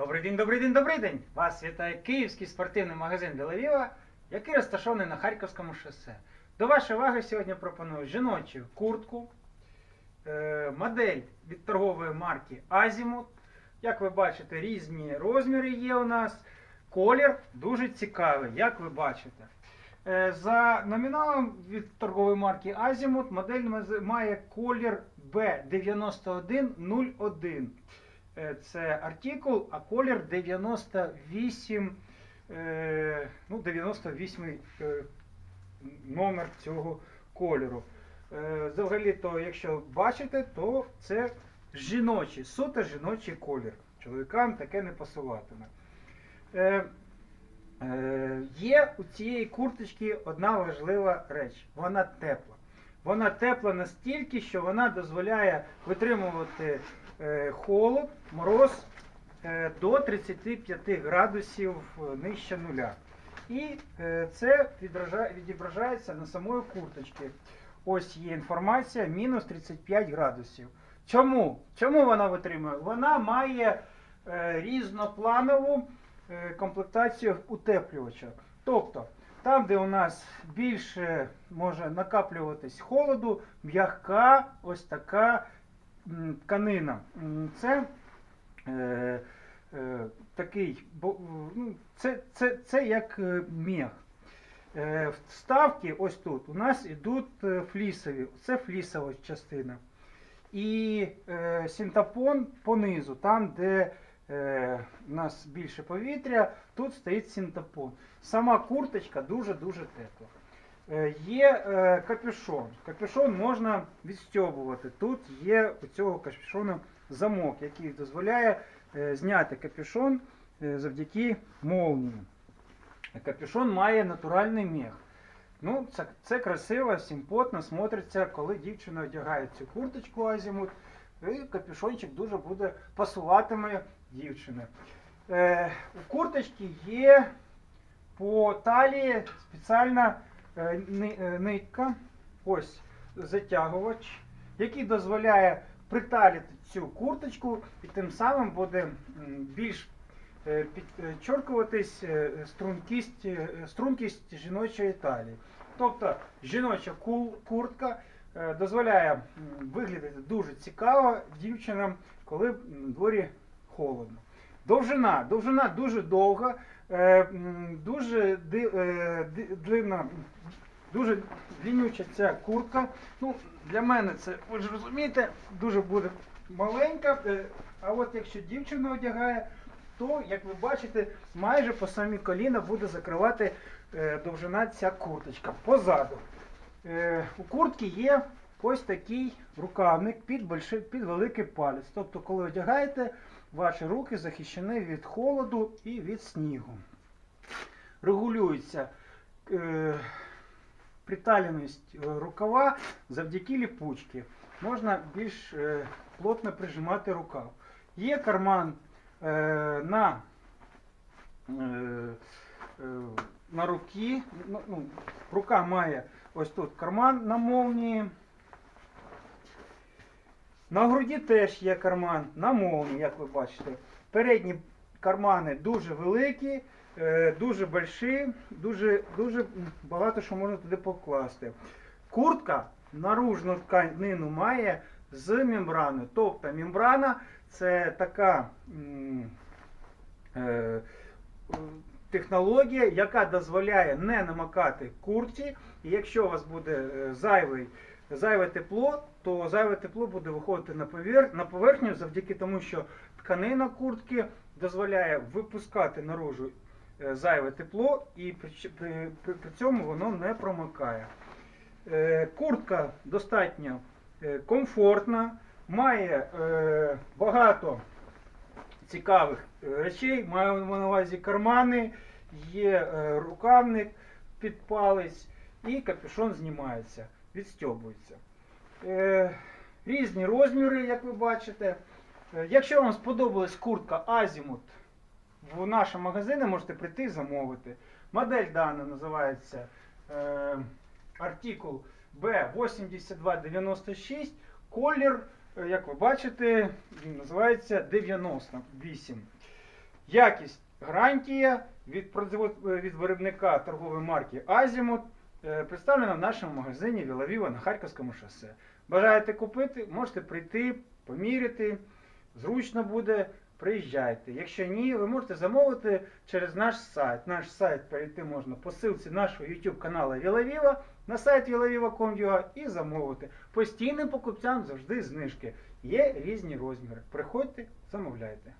Добрий день, добрий день, добрий день! Вас вітає київський спортивний магазин Делавіва, який розташований на Харківському шосе. До вашої уваги сьогодні пропоную жіночу куртку, е, модель від торгової марки Azimut. Як ви бачите, різні розміри є у нас. Колір дуже цікавий, як ви бачите. Е, За номіналом від торгової марки Azimut модель має колір B9101. Е, Це артикул, а колір 98, е, ну, 98 е, номер цього кольору. Взагалі, то якщо бачите, то це жіночий, суто жіночий колір. Чоловікам таке не пасуватиме. Е, е, є у цієї курточки одна важлива реч. Вона тепла. Вона тепла настільки, що вона дозволяє витримувати е, холод, мороз е, до 35 градусів е, нижче нуля. І це відображається на самої курточці. Ось є інформація, мінус 35 градусів. Чому? Чому вона витримує? Вона має різнопланову комплектацію утеплювача. Тобто, там, де у нас більше може накаплюватись холоду, м'яка ось така тканина. Це е, е, такий, бо- ну, це, це, це як е, мех. Е, Вставки ось тут у нас йдуть е, флісові. Це флісова частина. І е, синтапон понизу, там, де е, у нас більше повітря, тут стоїть синтапон. Сама курточка дуже-дуже тепла. Е, є е, капюшон. Капюшон можна відстьобувати. Тут є у цього капюшону замок, який дозволяє е, зняти капюшон е, завдяки молнії. Капюшон має натуральний мех. Ну, це, це красиво, симпотно смотриться, коли дівчина одягає цю курточку азімут, і капюшончик дуже буде пасуватиме дівчини. Е, у курточки є по талії спеціальна е, е, нитка, ось затягувач, який дозволяє приталити цю курточку і тим самим буде більш е, підчоркуватись е, стрункість, стрункість жіночої талії. Тобто жіноча куртка дозволяє виглядати дуже цікаво дівчинам, коли дворі холодно. Довжина. Довжина дуже довга, е, дуже е, длинна, дуже длиннюча ця куртка. Ну, для мене це, ви ж розумієте, дуже буде маленька. е, А от якщо дівчина одягає, то, як ви бачите, майже по самі коліна буде закривати довжина ця курточка. Позаду. У куртки є ось такий рукавник під великий палець. Тобто, коли одягаєте, ваші руки захищені від холоду і від снігу. Регулюється е, приталеність е, рукава завдяки ліпучці. Можна більш е, плотно прижимати рукав. Є карман е, на, е, е, на руки. Ну, ну, рука має ось тут карман на молнії. На груді теж є карман на молнії, як ви бачите. Передні кармани дуже великі, е, дуже больші, дуже, дуже багато що можна туди покласти. Куртка наружну тканину має з мембраною. Тобто мембрана це така е, технологія, яка дозволяє не намокати куртці. І якщо у вас буде е, зайвий, зайве тепло, то зайве тепло буде виходити на, повер... на поверхню завдяки тому, що тканина куртки дозволяє випускати наружу е, зайве тепло, і при, при, при, при цьому воно не промикає. Е, Куртка достатньо е, комфортна, має е, багато цікавих е, речей. Маю на увазі кармани, є е, рукавник під палець і капюшон знімається, відстьобується. Е, Різні розміри, як ви бачите. Е, Якщо вам сподобалась куртка Azimut в нашому магазині, можете прийти і замовити. Модель дана називається е, артикул B8296. Колір, е, як ви бачите, він називається 98. Якість гарантія від, від виробника торгової марки Азімут представлена в нашому магазині Вілавіва на Харківському шосе. Бажаєте купити, можете прийти, поміряти, зручно буде, приїжджайте. Якщо ні, ви можете замовити через наш сайт. Наш сайт перейти можна по ссылці нашого YouTube каналу Вілавіва на сайт vilaviva.com.ua і замовити. Постійним покупцям завжди знижки. Є різні розміри. Приходьте, замовляйте.